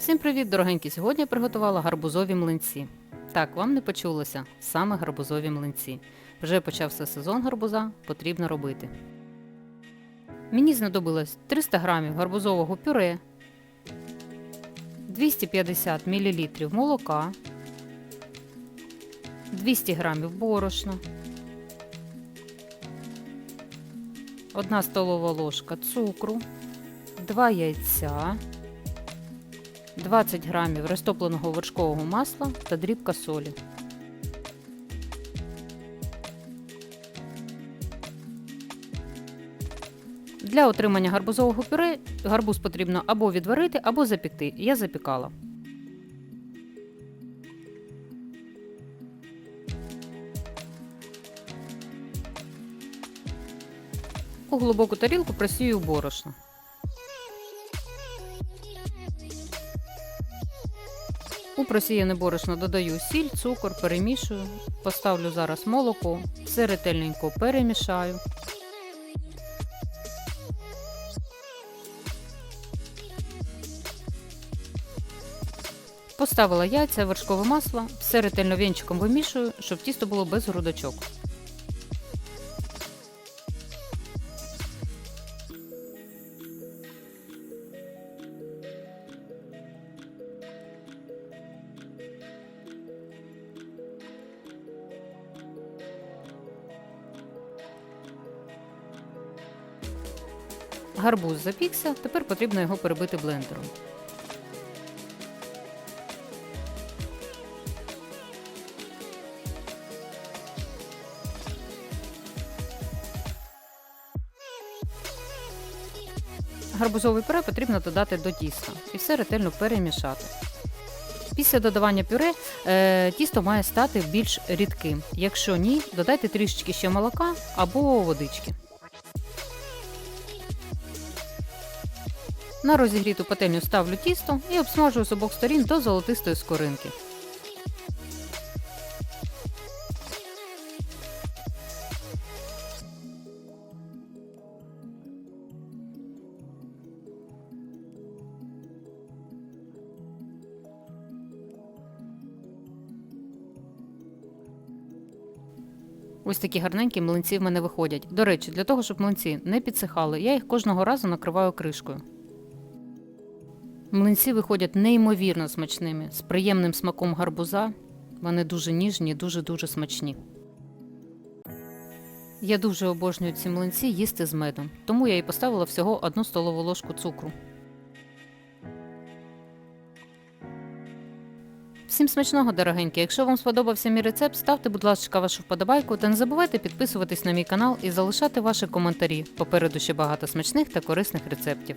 Всім привіт, дорогенькі! Сьогодні я приготувала гарбузові млинці. Так, вам не почулося, саме гарбузові млинці. Вже почався сезон гарбуза, потрібно робити. Мені знадобилось 300 г гарбузового пюре, 250 мл молока, 200 г борошна, 1 столова ложка цукру, 2 яйця. 20 грамів розтопленого вершкового масла та дрібка солі. Для отримання гарбузового пюре гарбуз потрібно або відварити, або запікти. Я запікала. У глибоку тарілку просію борошно. У просіяне борошно додаю сіль, цукор, перемішую. Поставлю зараз молоко, все ретельненько перемішаю. Поставила яйця, вершкове масло, все ретельно вінчиком вимішую, щоб тісто було без грудочок. Гарбуз запікся, тепер потрібно його перебити блендером. Гарбузовий пюре потрібно додати до тіста і все ретельно перемішати. Після додавання пюре е, тісто має стати більш рідким. Якщо ні, додайте трішечки ще молока або водички. На розігріту пательню ставлю тісто і обсмажую з обох сторін до золотистої скоринки. Ось такі гарненькі млинці в мене виходять. До речі, для того, щоб млинці не підсихали, я їх кожного разу накриваю кришкою. Млинці виходять неймовірно смачними, з приємним смаком гарбуза. Вони дуже ніжні, дуже-дуже смачні. Я дуже обожнюю ці млинці їсти з медом, тому я і поставила всього одну столову ложку цукру. Всім смачного, дорогенькі! Якщо вам сподобався мій рецепт, ставте, будь ласка, вашу вподобайку та не забувайте підписуватись на мій канал і залишати ваші коментарі. Попереду ще багато смачних та корисних рецептів.